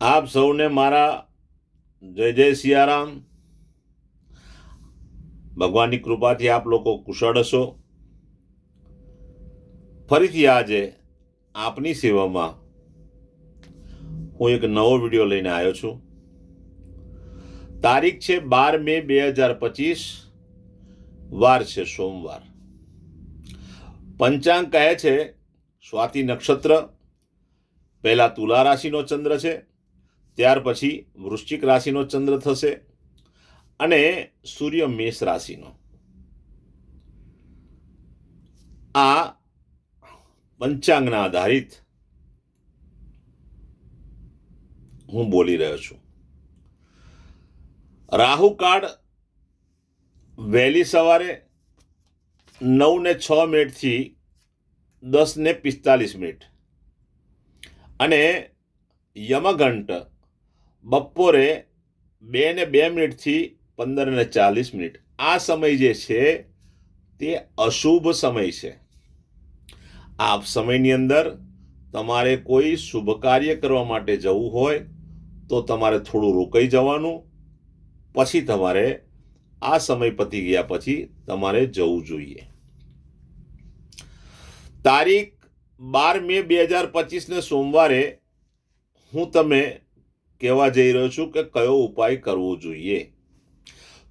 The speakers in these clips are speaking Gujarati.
આપ સૌને મારા જય જય સિયારામ. ભગવાનની કૃપાથી આપ લોકો કુશળ હશો. ફરીથી આજે આપની સેવામાં હું એક નવો વીડિયો લઈને આવ્યો છું. તારીખ છે બાર મે બે હજાર પચીસ, વાર છે સોમવાર. પંચાંગ કહે છે, સ્વાતિ નક્ષત્ર, પહેલાં તુલા રાશિનો ચંદ્ર છે ત્યાર પછી વૃશ્ચિક રાશિનો ચંદ્ર થશે અને સૂર્ય મેષ રાશિનો. આ પંચાંગના આધારિત હું બોલી રહ્યો છું. રાહુ કાળ વહેલી સવારે નવ ને છ મિનિટથી દસ ને પિસ્તાલીસ મિનિટ અને યમઘંટ બપોરે બે ને બે મિનિટથી પંદર ને ચાલીસ મિનિટ. આ સમય જે છે, તે અશુભ સમય છે. આ સમયની અંદર તમારે કોઈ શુભ કાર્ય કરવા માટે જવું હોય, તો તમારે થોડું રોકાઈ જવાનું. પછી તમારે આ સમય પતી ગયા પછી તમારે જવું જોઈએ. તારીખ બાર મે બે હજાર પચીસને સોમવારે હું તમે કહેવા જઈ રહ્યો છું કે કયો ઉપાય કરવો જોઈએ?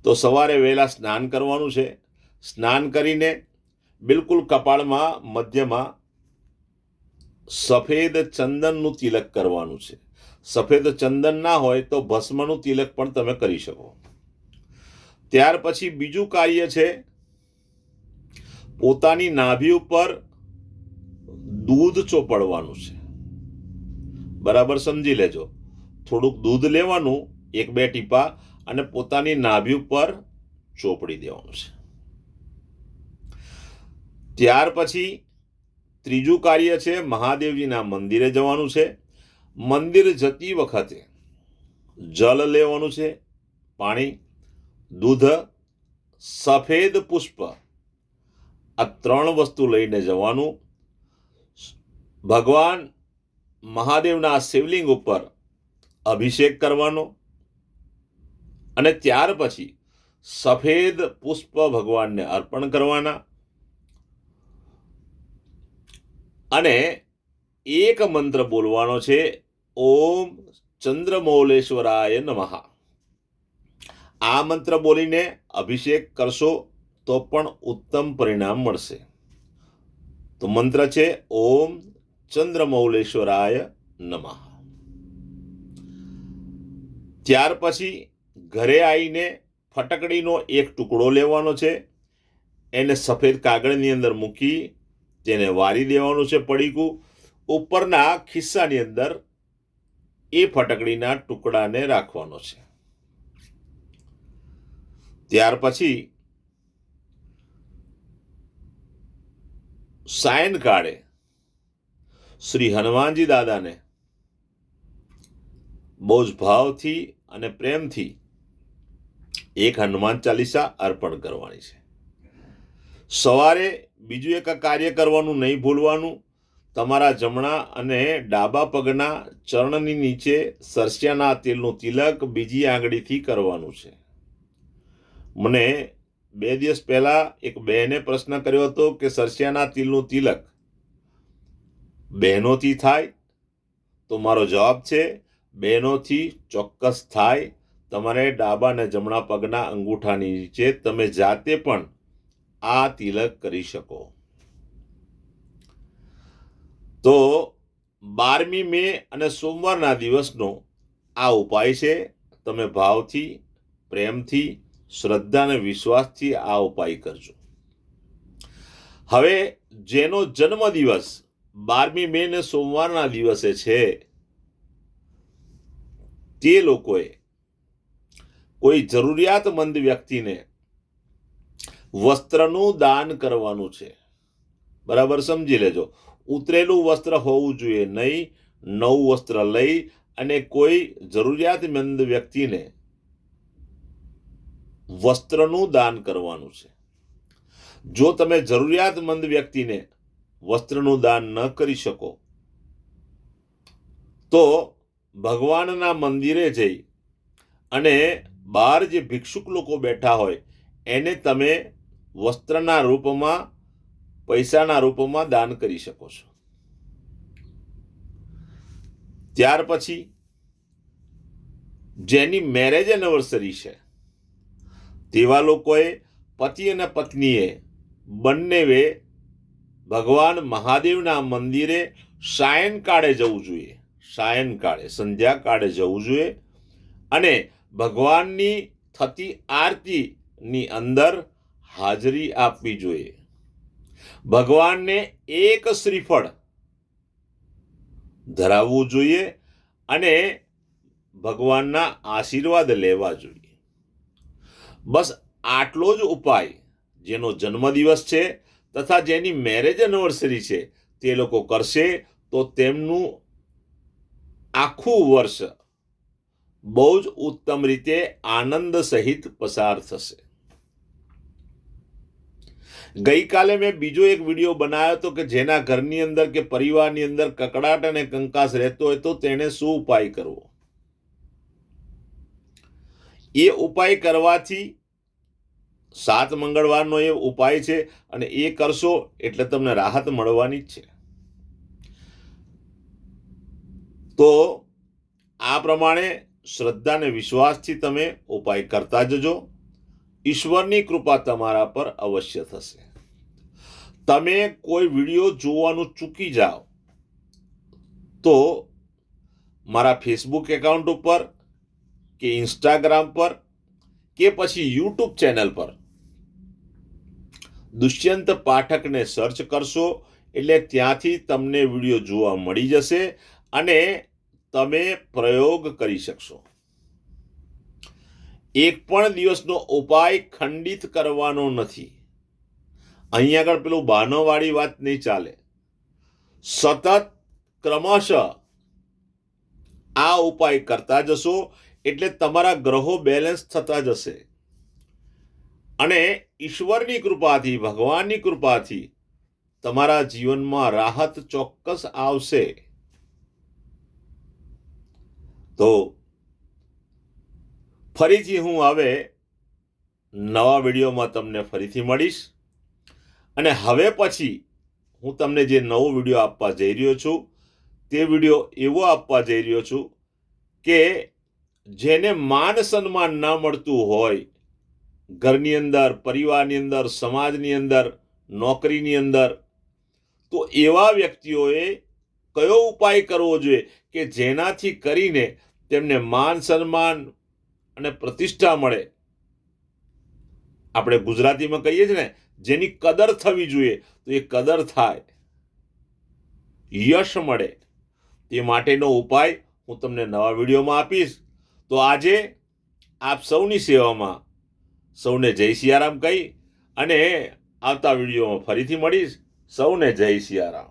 તો સવારે વહેલા સ્નાન કરવાનું છે. સ્નાન કરીને બિલકુલ કપાળમાં, મધ્યમાં સફેદ ચંદનનું તિલક કરવાનું છે. સફેદ ચંદન ના હોય તો ભસ્મનું તિલક પણ તમે કરી શકો. ત્યાર પછી બીજું કાર્ય છે, પોતાની નાભી ઉપર દૂધ ચોપડવાનું છે. બરાબર સમજી લેજો. થોડુંક દૂધ લેવાનું, એક બે ટીપા અને પોતાની નાભી ઉપર ચોપડી દેવાનું છે. ત્યાર પછી ત્રીજું કાર્ય છે મહાદેવજીના મંદિરે જવાનું છે. મંદિર જતી વખતે જલ લેવાનું છે, પાણી, દૂધ, સફેદ પુષ્પ, આ ત્રણ વસ્તુ લઈને જવાનું. ભગવાન મહાદેવના શિવલિંગ ઉપર અભિષેક કરવાનો અને ત્યાર પછી સફેદ પુષ્પ ભગવાનને અર્પણ કરવાના અને એક મંત્ર બોલવાનો છે, ઓમ ચંદ્રમૌલેશ્વરાય નમઃ. આ મંત્ર બોલીને અભિષેક કરશો તો પણ ઉત્તમ પરિણામ મળશે. તો મંત્ર છે, ઓમ ચંદ્રમૌલેશ્વરાય નમઃ. ત્યાર પછી ઘરે આવીને ફટકડીનો એક ટુકડો લેવાનો છે. એને સફેદ કાગળની અંદર મૂકી તેને વારી દેવાનું છે પડીકું. ઉપરના ખિસ્સાની અંદર એ ફટકડીના ટુકડાને રાખવાનો છે. ત્યાર પછી સાયનકાળે શ્રી હનુમાનજી દાદાને બહુ જ ભાવથી અને પ્રેમથી એક હનુમાન ચાલીસા અર્પણ કરવાની છે. સવારે બીજું એક કાર્ય કરવાનું, નહીં ભૂલવાનું. તમારા જમણા અને ડાબા પગના ચરણની નીચે સરસિયાના તેલનું તિલક બીજી આંગળીથી કરવાનું છે. મને બે દિવસ પહેલાં એક બહેને પ્રશ્ન કર્યો હતો કે સરસિયાના તિલનું તિલક બહેનોથી થાય? તો મારો જવાબ છે બહેનોથી ચોક્કસ થાય. તમારે ડાબા અને જમણા પગના અંગૂઠાની નીચે તમે જાતે પણ આ તિલક કરી શકો. તો બારમી મે અને સોમવારના દિવસનો આ ઉપાય છે. તમે ભાવથી, પ્રેમથી, શ્રદ્ધા અને વિશ્વાસથી આ ઉપાય કરજો. હવે, જેનો જન્મ દિવસ બારમી મે ને સોમવારના દિવસે છે તે લોકોએ કોઈ જરૂરિયાતમંદ વ્યક્તિને વસ્ત્રનું દાન કરવાનું છે, બરાબર સમજી લેજો. ઉતરેલું વસ્ત્ર હોવું જોઈએ નહીં, નવું વસ્ત્ર લઈ અને કોઈ જરૂરિયાતમંદ વ્યક્તિને વસ્ત્રનું દાન કરવાનું છે. જો તમે જરૂરિયાતમંદ વ્યક્તિને વસ્ત્રનું દાન ન કરી શકો, તો ભગવાનના મંદિરે જઈ અને બહાર જે ભિક્ષુક લોકો બેઠા હોય, એને તમે વસ્ત્રના રૂપમાં, પૈસાના રૂપમાં દાન કરી શકો છો. ત્યાર પછી, જેની મેરેજ એનિવર્સરી છે, તેવા લોકોએ પતિ અને પત્નીએ બંનેવે ભગવાન મહાદેવના મંદિરે સાયંકાળે જવું જોઈએ. સાયંકાળે, સંધ્યાકાળે જવું જોઈએ અને ભગવાનની થતી આરતીની અંદર હાજરી આપવી જોઈએ. ભગવાનને એક શ્રીફળ ધરાવવું જોઈએ અને ભગવાનના આશીર્વાદ લેવા જોઈએ. બસ આટલો જ ઉપાય જેનો જન્મદિવસ છે તથા જેની મેરેજ એનિવર્સરી છે તે લોકો કરશે તો તેમનું આખું વર્ષ બહુ જ ઉત્તમ રીતે આનંદ સહિત પસાર થશે. ગઈકાલે મેં બીજો એક વીડિયો બનાવ્યો હતો કે જેના ઘરની અંદર કે પરિવારની અંદર કકડાટ અને કંકાસ રહેતો હોય તો તેણે શું ઉપાય કરવો? એ ઉપાય કરવાથી સાત મંગળવારનો એ ઉપાય છે અને એ કરશો એટલે તમને રાહત મળવાની જ છે. તો આ પ્રમાણે શ્રદ્ધા અને વિશ્વાસથી તમે ઉપાય કરતા જજો. ઈશ્વરની કૃપા તમારા પર અવશ્ય થશે. તમે કોઈ વીડિયો જોવાનું ચૂકી જાઓ, તો મારા ફેસબુક એકાઉન્ટ ઉપર કે ઇન્સ્ટાગ્રામ પર કે પછી યુટ્યુબ ચેનલ પર દુષ્યંત પાઠકને સર્ચ કરશો એટલે ત્યાંથી તમને વીડિયો જોવા મળી જશે. અને તમે પ્રયોગ કરી શકશો. એક પણ દિવસનો ઉપાય ખંડિત કરવાનો નથી. અહીં આગળ પેલું બહાનોવાળી વાત નહીં ચાલે. સતત ક્રમશઃ આ ઉપાય કરતા જશો એટલે તમારા ગ્રહો બેલેન્સ થતા જશે. અને ઈશ્વરની કૃપાથી, ભગવાનની કૃપાથી તમારા જીવનમાં રાહત ચોક્કસ આવશે. તો ફરીથી હું હવે નવા વિડીયોમાં તમને ફરીથી મળીશ. અને હવે પછી હું તમને જે નવો વીડિયો આપવા જઈ રહ્યો છું, તે વીડિયો એવો આપવા જઈ રહ્યો છું કે જેને માન સન્માન ન મળતું હોય, ઘરની અંદર, પરિવારની અંદર, સમાજની અંદર, નોકરીની અંદર, તો એવા વ્યક્તિઓએ કયો ઉપાય કરવો જોઈએ કે જેનાથી કરીને તેમને માન સન્માન અને પ્રતિષ્ઠા મળે. આપણે ગુજરાતીમાં કહીએ છીએ ને, જેની કદર થવી જોઈએ, તો એ કદર થાય. યશ મળે. તે માટેનો ઉપાય હું તમને નવા વિડીયોમાં આપીશ. તો આજે આપ સૌની સેવામાં સૌને જય સિયારામ કહી અને આવતા વિડીયોમાં ફરીથી મળીશ. સૌને જય સિયારામ.